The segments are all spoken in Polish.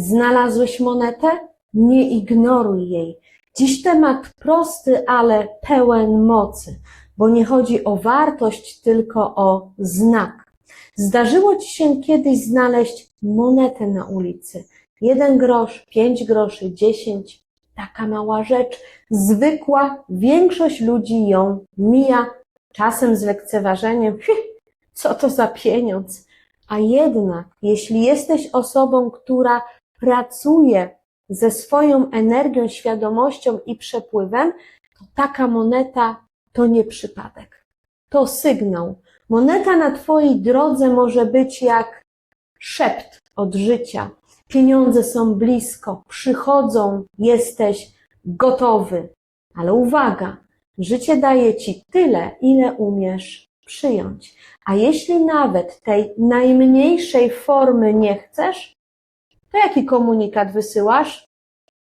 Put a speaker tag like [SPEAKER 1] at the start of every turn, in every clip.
[SPEAKER 1] Znalazłeś monetę? Nie ignoruj jej. Dziś temat prosty, ale pełen mocy, bo nie chodzi o wartość, tylko o znak. Zdarzyło ci się kiedyś znaleźć monetę na ulicy? Jeden grosz, pięć groszy, dziesięć. Taka mała rzecz, zwykła, większość ludzi ją mija, czasem z lekceważeniem. "Hm, Co to za pieniądz? A jednak, jeśli jesteś osobą, która pracuje ze swoją energią, świadomością i przepływem, to taka moneta to nie przypadek. To sygnał. Moneta na Twojej drodze może być jak szept od życia. Pieniądze są blisko, przychodzą, jesteś gotowy. Ale uwaga, życie daje Ci tyle, ile umiesz przyjąć. A jeśli nawet tej najmniejszej formy nie chcesz, to jaki komunikat wysyłasz?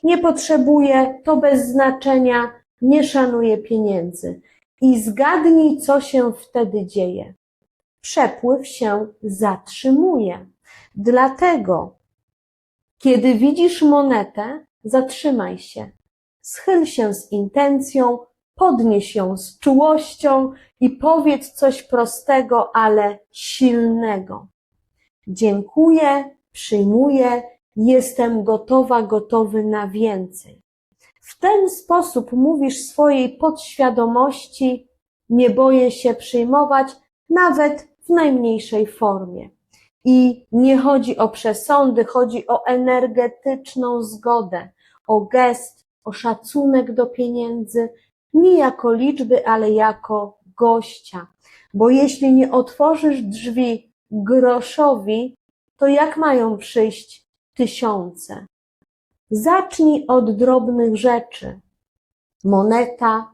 [SPEAKER 1] Nie potrzebuję, to bez znaczenia, nie szanuję pieniędzy. I zgadnij, co się wtedy dzieje. Przepływ się zatrzymuje. Dlatego, kiedy widzisz monetę, zatrzymaj się. Schyl się z intencją, podnieś ją z czułością i powiedz coś prostego, ale silnego. Dziękuję, przyjmuję, jestem gotowa, gotowy na więcej. W ten sposób mówisz swojej podświadomości, nie boję się przyjmować nawet w najmniejszej formie. I nie chodzi o przesądy, chodzi o energetyczną zgodę, o gest, o szacunek do pieniędzy, nie jako liczby, ale jako gościa. Bo jeśli nie otworzysz drzwi groszowi, to jak mają przyjść tysiące? Zacznij od drobnych rzeczy. Moneta,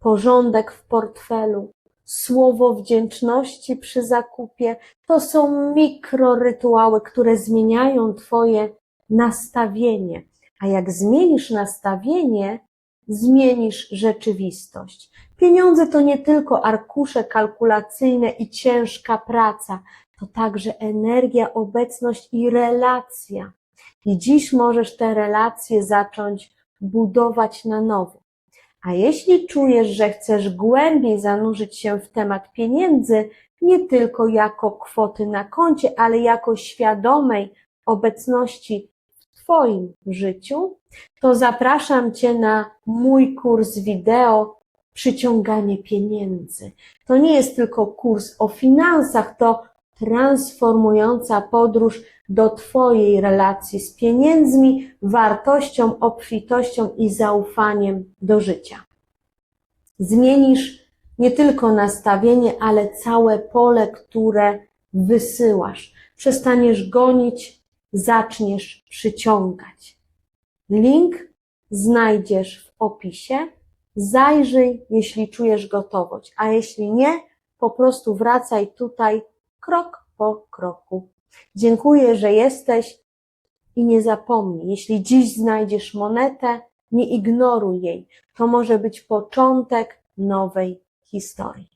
[SPEAKER 1] porządek w portfelu, słowo wdzięczności przy zakupie. To są mikrorytuały, które zmieniają Twoje nastawienie. A jak zmienisz nastawienie, zmienisz rzeczywistość. Pieniądze to nie tylko arkusze kalkulacyjne i ciężka praca, to także energia, obecność i relacja. I dziś możesz te relacje zacząć budować na nowo. A jeśli czujesz, że chcesz głębiej zanurzyć się w temat pieniędzy, nie tylko jako kwoty na koncie, ale jako świadomej obecności w Twoim życiu, to zapraszam Cię na mój kurs wideo Przyciąganie pieniędzy. To nie jest tylko kurs o finansach, to transformująca podróż do Twojej relacji z pieniędzmi, wartością, obfitością i zaufaniem do życia. Zmienisz nie tylko nastawienie, ale całe pole, które wysyłasz. Przestaniesz gonić, zaczniesz przyciągać. Link znajdziesz w opisie. Zajrzyj, jeśli czujesz gotowość, a jeśli nie, po prostu wracaj tutaj krok po kroku. Dziękuję, że jesteś i nie zapomnij, jeśli dziś znajdziesz monetę, nie ignoruj jej. To może być początek nowej historii.